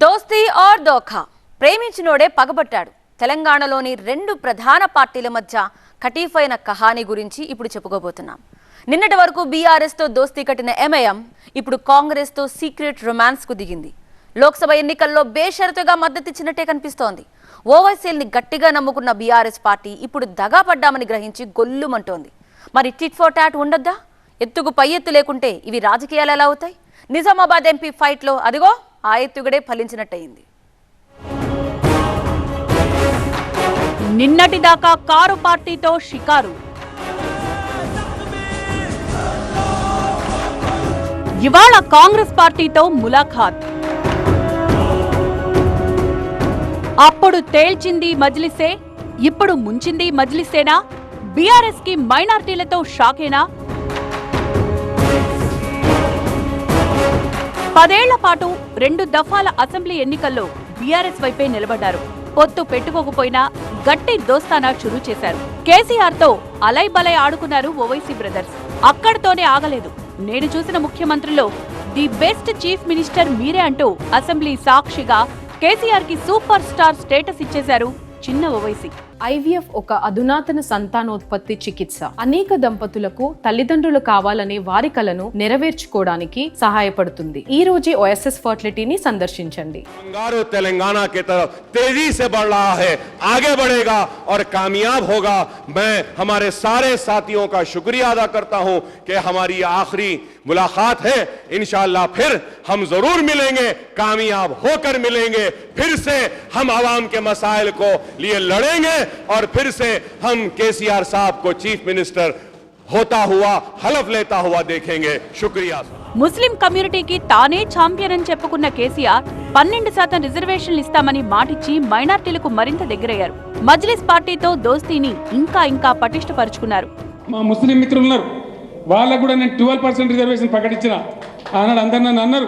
దోస్తీ ఆర్ దోఖా? ప్రేమించినోడే పగబట్టాడు. తెలంగాణలోని రెండు ప్రధాన పార్టీల మధ్య కటీఫైన కహాని గురించి ఇప్పుడు చెప్పుకోబోతున్నాం. నిన్నటి వరకు బీఆర్ఎస్తో దోస్తీ కట్టిన ఎంఐఎం ఇప్పుడు కాంగ్రెస్తో సీక్రెట్ రొమాన్స్కు దిగింది. లోక్సభ ఎన్నికల్లో బేషరతుగా మద్దతిచ్చినట్టే కనిపిస్తోంది. ఓవైసీల్ని గట్టిగా నమ్ముకున్న బీఆర్ఎస్ పార్టీ ఇప్పుడు దగా పడ్డామని గ్రహించి గొల్లుమంటోంది. మరి టిట్ ఫోర్ టాట్ ఉండొద్దా? ఎత్తుకు పై ఎత్తు లేకుంటే ఇవి రాజకీయాలు ఎలా అవుతాయి? నిజామాబాద్ ఎంపీ ఫైట్లో అదిగో ఆ ఎత్తుగడే ఫలించినట్టయింది. నిన్నటిదాకా కారు పార్టీతో షికారు. ఇవాళ కాంగ్రెస్ పార్టీతో ములాఖాత్. అప్పుడు తేల్చింది మజ్లిసే ఇప్పుడు ముంచింది మజ్లిసేనా? బీఆర్ఎస్కి మైనార్టీలతో షాకేనా? పదేళ్ళ పాటు రెండు దఫాల అసెంబ్లీ ఎన్నికల్లో బీఆర్ఎస్ వైపే నిలబడ్డారు. పొత్తు పెట్టుకోకపోయినా గట్టి దోస్తానా చురు చేశారు. కేసీఆర్తో అలై బలై ఆడుకున్నారు ఓవైసీ బ్రదర్స్. అక్కడితోనే ఆగలేదు. నేను చూసిన ముఖ్యమంత్రిలో ది బెస్ట్ చీఫ్ మినిస్టర్ మీరే అంటూ అసెంబ్లీ సాక్షిగా కేసీఆర్కి సూపర్ స్టార్ స్టేటస్ ఇచ్చేశారు చిన్న ఓవైసీ. ఐవీఎఫ్ ఒక అధునాతన సంతానోత్పత్తి చికిత్స అనేక దంపతులకు తల్లిదండ్రులు కావాలనే వారి కలను నెరవేర్చుకోవడానికి సహాయపడుతుంది ఈ రోజే ఓఎస్ఎస్ ఫర్టిలిటీని సందర్శించండి बंगारो तेलंगाना की तरफ तेजी से बढ़ रहा है आगे बढ़ेगा और कामयाब होगा मैं हमारे सारे साथियों का शुक्रिया अदा करता हूं कि हमारी ये आखिरी मुलाकात है इंशाल्लाह फिर हम जरूर मिलेंगे कामयाब होकर मिलेंगे फिर से हम आवाम के मसाइल को लिए लड़ेंगे और फिर से हम केसीआर साहब को चीफ मिनिस्टर होता हुआ हलफ लेता हुआ देखेंगे शुक्रिया ముస్లిం కమ్యూనిటీకి తానే ఛాంపియన్ అని చెప్పుకున్న కేసీఆర్ పన్నెండు శాతం రిజర్వేషన్లు ఇస్తామని మాటిచ్చి మైనార్టీలకు మరింత దగ్గరయ్యారు మజ్లిస్ పార్టీతో దోస్తీని ఇంకా ఇంకా పటిష్టపరుచుకున్నారు మా ముస్లిం మిత్రులు ఉన్నారు వాళ్ళకు కూడా నేను ట్వెల్వ్ పర్సెంట్ రిజర్వేషన్ ప్రకటించిన ఆనాడు అందరు నన్ను అన్నారు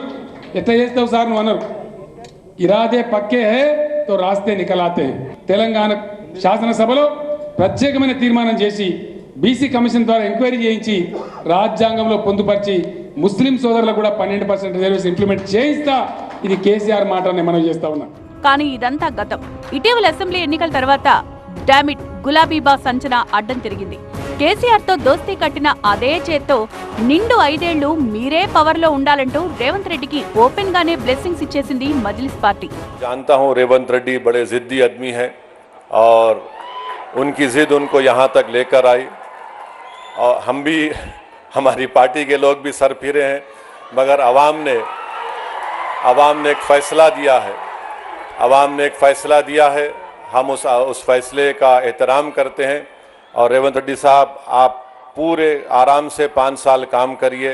ఎట్లా చేస్తావు సార్ నువ్వు అన్నారు ఇరాదే పక్కే హే తో రాస్తే నికలాతే తెలంగాణ శాసనసభలో ప్రత్యేకమైన తీర్మానం చేసి బీసీ కమిషన్ ద్వారా ఎంక్వైరీ చేయించి రాజ్యాంగంలో పొందుపరిచి ముస్లిం సోదరులకు కూడా పన్నెండు పర్సెంట్ రిజర్వేషన్ ఇంప్లిమెంట్ చేయిస్తా. ఇది కేసీఆర్ మాట మనం చేస్తా ఉన్నా. కానీ ఇదంతా గతం. ఇటీవల అసెంబ్లీ ఎన్నికల తర్వాత డామిట్ గులాబీబా సంచన అడ్డం తిరిగింది. కేసీఆర్తో దోస్తీ కట్టిన అదే చేత్తో నిండు ఐదేళ్ళు మీరే పవర్లో ఉండాలంటూ రేవంత్ రెడ్డికి ఓపెన్ గానే బ్లెస్సింగ్స్ ఇచ్చేసింది మజ్లిస్ పార్టీ. జాంతా హూ రేవంత్ రెడ్డి బడే జిద్ది హై. और उनकी ज़िद उनको यहाँ तक लेकर आई। और हम भी, हमारी पार्टी के लोग भी सर फिरे हैं, मगर आवाम ने आवाम ने एक फ़ैसला दिया है। आवाम ने एक फ़ैसला दिया है, हम उस उस फैसले का एहतराम करते हैं। और रेवंत रेड्डी साहब, आप पूरे आराम से पाँच साल काम करिए,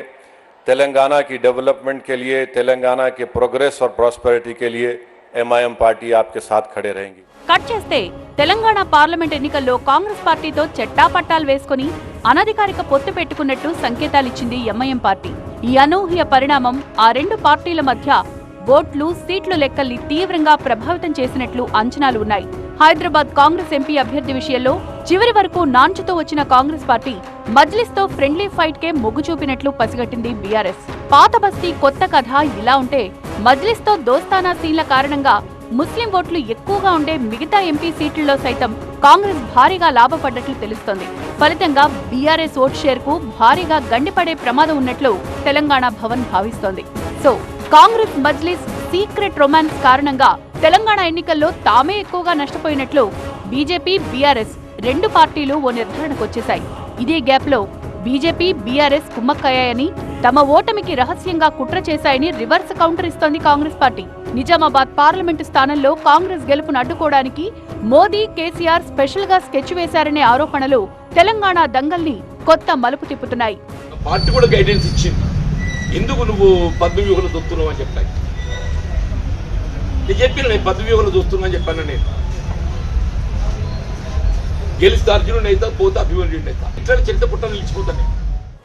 तेलंगाना की डेवलपमेंट के लिए, तेलंगाना के प्रोग्रेस और प्रॉस्पेरिटी के लिए। एमआईएम पार्टी आपके साथ खड़े रहेंगी కట్ చేస్తే తెలంగాణ పార్లమెంట్ ఎన్నికల్లో కాంగ్రెస్ పార్టీతో చెట్టాపట్టాలు వేసుకుని అనధికారిక పొత్తు పెట్టుకున్నట్టు సంకేతాలిచ్చింది ఎంఐఎం పార్టీ ఈ అనూహ్య పరిణామం ఆ రెండు పార్టీల మధ్య ఓట్లు సీట్లు లెక్కల్ని తీవ్రంగా ప్రభావితం చేసినట్లు అంచనాలు ఉన్నాయి హైదరాబాద్ కాంగ్రెస్ ఎంపీ అభ్యర్థి విషయంలో చివరి వరకు నాంచుతో వచ్చిన కాంగ్రెస్ పార్టీ మజ్లిస్తో ఫ్రెండ్లీ ఫైట్ కే మొగ్గు చూపినట్లు పసిగట్టింది బీఆర్ఎస్. పాత బస్తీ కొత్త కథ ఇలా ఉంటే మజ్లిస్తో దోస్తానా సీన్ల కారణంగా ముస్లిం ఓట్లు ఎక్కువగా ఉండే మిగతా ఎంపీ సీట్లలో సైతం కాంగ్రెస్ భారీగా లాభపడ్డట్లు తెలుస్తోంది. ఫలితంగా బీఆర్ఎస్ ఓట్ షేర్కు భారీగా గండిపడే ప్రమాదం ఉన్నట్లు తెలంగాణ భవన్ భావిస్తోంది. So Congress Majlis secret romance కారణంగా తెలంగాణ ఎన్నికల్లో తామే ఎక్కువగా నష్టపోయినట్లు బీజేపీ బీఆర్ఎస్ రెండు పార్టీలు ఓ నిర్ధారణకు వచ్చేశాయి. ఇదే గ్యాప్లో బీజేపీ బీఆర్ఎస్ కుమ్మక్కయ్యాయని తమ ఓటమికి రహస్యంగా కుట్ర చేశాయని రివర్స్ కౌంటర్ ఇస్తోంది కాంగ్రెస్ పార్టీ. నిజామాబాద్ పార్లమెంటు స్థానంలో కాంగ్రెస్ గెలుపును అడ్డుకోవడానికి మోదీ కేసీఆర్ స్పెషల్గా స్కెచ్ వేశారనే ఆరోపణలు తెలంగాణ దంగల్ని కొత్త మలుపు తిప్పుతున్నాయి. పార్టీ కూడా గైడెన్స్ ఇచ్చింది. ఎందుకు నువ్వు పద్మవ్యూహంలో చూస్తున్నావు అని చెప్పాను. నేను చెప్పిన నేను పద్మవ్యూహంలో చూస్తున్నా అని చెప్పాను నేను. గెలిస్తే అర్జునుడు అయితే పోతే అభిమన్యుడు అయితే ఇట్లా చరిత్ర పుట్ట నిలిచిపోతాను నేను.